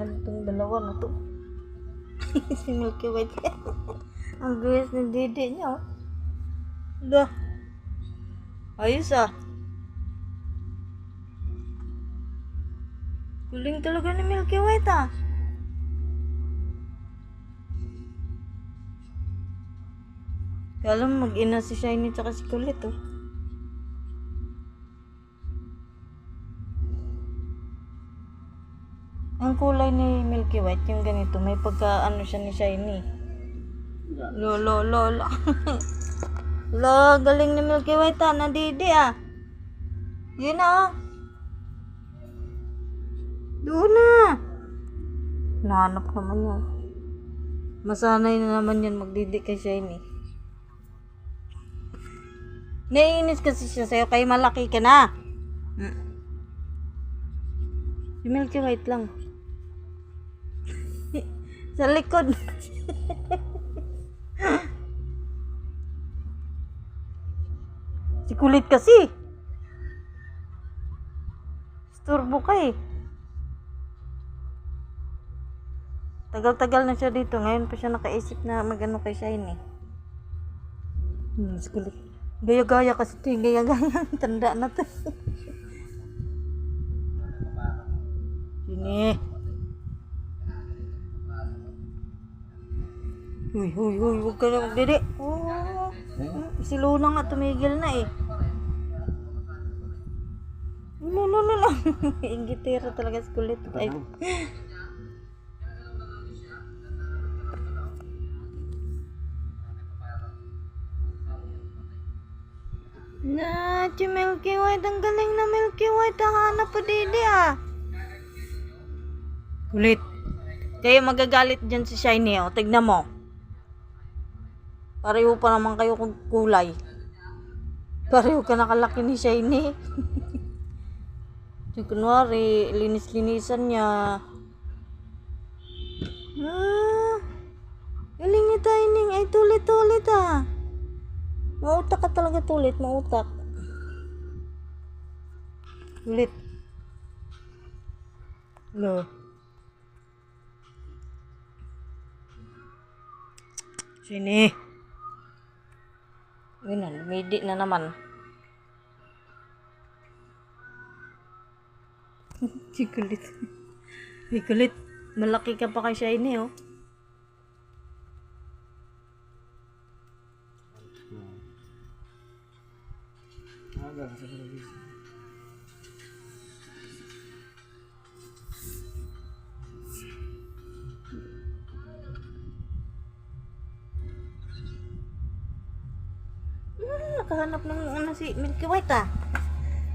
Ano itong dalawa na to? si Milky White. Ang gayas ng dede niya, oh. Dah. Ayos ah. Kuling talaga ni Milky White ah. Kala mag-ina si Shiny tsaka si Kulit oh. Ang kulay ni Milky White, yung ganito, may pagka ano siya ni Shiny. Lo, lo, lo, lo. lo, galing ni Milky White ah, nadidi ah. Yun na ah. Doon na. Nahanap naman yun. Masanay na naman yan magdidi kay Shiny. Naiinis kasi siya sa'yo kay malaki ka na. Hmm. Si Milky White lang. Sa likod. si kulit kasi. Istorbo ka eh. Tagal-tagal na siya dito. Ngayon pa siya nakaisip na magano kay Shiny. Hmm, si kulit. Gaya-gaya kasi ito eh. Gaya-gaya. Tanda na to. Sini. Uy, uy, uy, huwag ka na magdede. Oh, si Luna nga tumigil na eh. No, no, no, no. Ingitira talaga si kulit. Ay. Na, si Milky White. Ang galing na Milky White. Ang hanap pa didi ah. Kulit. Kaya magagalit dyan si Shiny, oh. Tignan mo. Pareho pa naman kayo kung kulay. Pareho ka nakalaki ni Shiny. Yung kunwari, linis-linisan niya. Ah, galing ni Tining. Ay, tulit-tulit ah. Mautak ka talaga tulit, mautak. Tulit. Lo. Sini. Yun na, midi na naman. si kulit. Si kulit. Malaki ka pa kay Shiny, oh. Hmm, nakahanap ng ano si Milky White ah.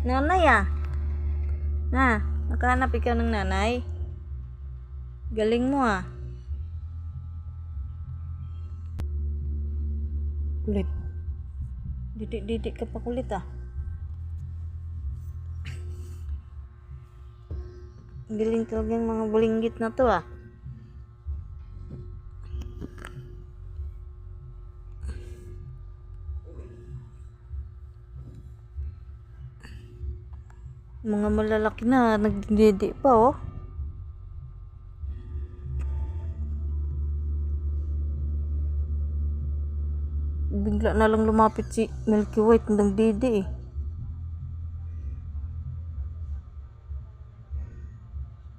Nanay ah. Na, nakahanap ikaw ng nanay. Galing mo ah. Kulit. Didik-didik ka pa kulit ah. Galing talaga yung mga bulinggit na to ah. Mga malalaki na, nagdidi pa oh. Bigla na lang lumapit si Milky White ng didi eh.